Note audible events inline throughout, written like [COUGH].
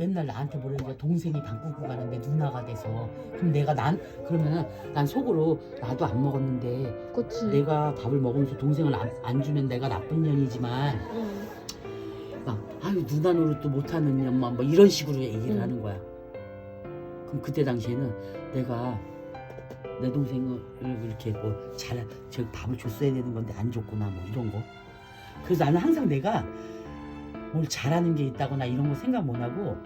맨날 나한테 이제 동생이 방 꾸고 가는데 누나가 돼서 그럼 내가 난 그러면은 난 속으로 나도 안 먹었는데 그치. 내가 밥을 먹으면서 동생을 안, 안 주면 내가 나쁜 년이지만 응. 막 아유 누나 노릇도 못하는 년만 뭐 이런 식으로 얘기를 응. 하는 거야. 그럼 그때 당시에는 내가 내 동생을 이렇게 뭐 잘 저 밥을 줬어야 되는 건데 안 줬구나 뭐 이런 거. 그래서 나는 항상 내가 뭘 잘하는 게 있다거나 이런 거 생각 못 하고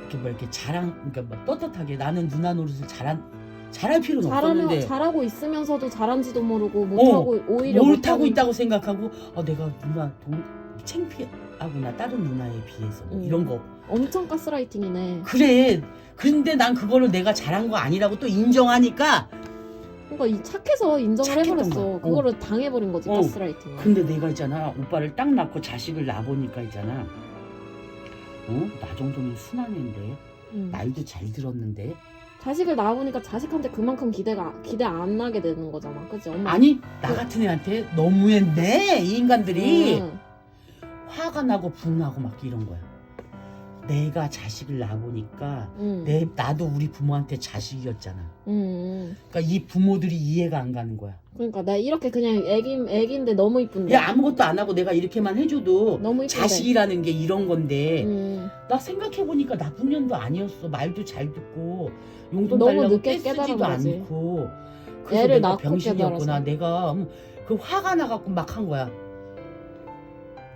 이렇게 뭐 이렇게 자랑 그러니까 뭐 떳떳하게 나는 누나 노릇을 잘한 잘할 필요는 잘하면 없었는데 잘하고 있으면서도 잘한지도 모르고 못하고 오히려 뭘 못하고 있다고 생각하고 어 내가 누나 동 창피하구나 다른 누나에 비해서 뭐 음. 이런 거 엄청 가스라이팅이네. 그래 근데 난 그거를 내가 잘한 거 아니라고 또 인정하니까 그러니까 이 착해서 인정을 착했던 해버렸어. 거야. 어. 그거를 당해버린 거지 어. 가스라이팅. 근데 내가 있잖아 오빠를 딱 낳고 자식을 낳아보니까 있잖아 어? 나 정도면 순한 애인데 응. 말도 잘 들었는데 자식을 낳아보니까 자식한테 그만큼 기대가 기대 안 나게 되는 거잖아. 그치 엄마? 아니 나 같은 애한테 너무했네 이 인간들이 응. 화가 나고 분하고 막 이런 거야 내가 자식을 낳아보니까 응. 내 나도 우리 부모한테 자식이었잖아 응, 응. 그러니까 이 부모들이 이해가 안 가는 거야 그러니까 나 이렇게 그냥 애기 애기인데 너무 이쁜데. 야 아무것도 안 하고 내가 이렇게만 해줘도 너무 이쁜데. 자식이라는 게 이런 건데 응. 나 생각해 보니까 나쁜 년도 아니었어 말도 잘 듣고 용돈 너무 달라고 늦게 깨달은 거지. 않고 그래서 애를 내가 낳고 병신이었구나 깨달아서. 내가 음, 그 화가 나갖고 막 한 거야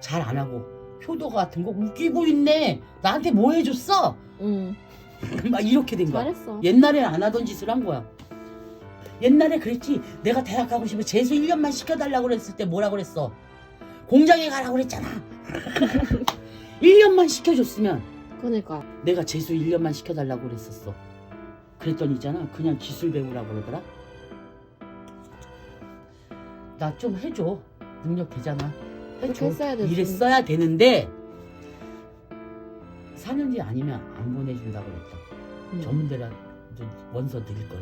잘 안 하고 효도 같은 거 웃기고 있네 나한테 뭐 해줬어 응. [LAUGHS] 막 이렇게 된 거야 잘했어. 옛날엔 안 하던 짓을 한 거야. 옛날에 그랬지. 내가 대학 가고 싶으면 재수 1년만 시켜달라고 그랬을 때 뭐라 그랬어? 공장에 가라고 그랬잖아. [LAUGHS] 1년만 시켜줬으면 그러니까 내가 재수 1년만 시켜달라고 그랬었어. 그랬더니 있잖아. 그냥 기술 배우라고 그러더라. 나 좀 해줘. 능력 되잖아. 그렇게 해줘. 했어야 되지. 이랬어야 되는데 4년 뒤 아니면 안 보내준다고 그랬다. 응. 전문대라 원서 드릴 걸.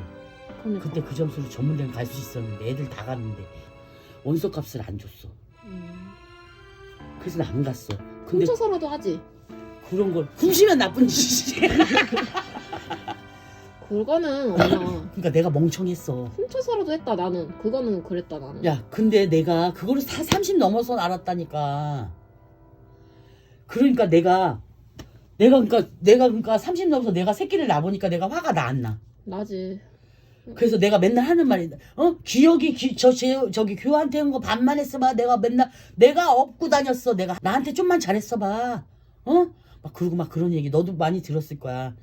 그러니까. 그때 그 점수로 전문대는 갈 수 있었는데 애들 다 갔는데 원서 값을 안 줬어. 응. 그래서 나 안 갔어. 근데 훔쳐서라도 하지. 그런 걸 훔치면 나쁜 짓이지. [LAUGHS] 그거는 엄마 그러니까 내가 멍청했어. 훔쳐서라도 했다 나는. 그거는 그랬다 나는. 야, 근데 내가 그거를 다30 넘어서 알았다니까. 그러니까 내가 내가 그러니까 내가 그러니까 30 넘어서 내가 새끼를 낳아보니까 내가 화가 나 안 나. 나지. 그래서 내가 맨날 하는 말이 어 기억이 기, 저 제, 저기 교한테 한 거 반만 했어 봐 내가 맨날 내가 업고 다녔어 내가 나한테 좀만 잘했어 봐 어막 그러고 막 그런 얘기 너도 많이 들었을 거야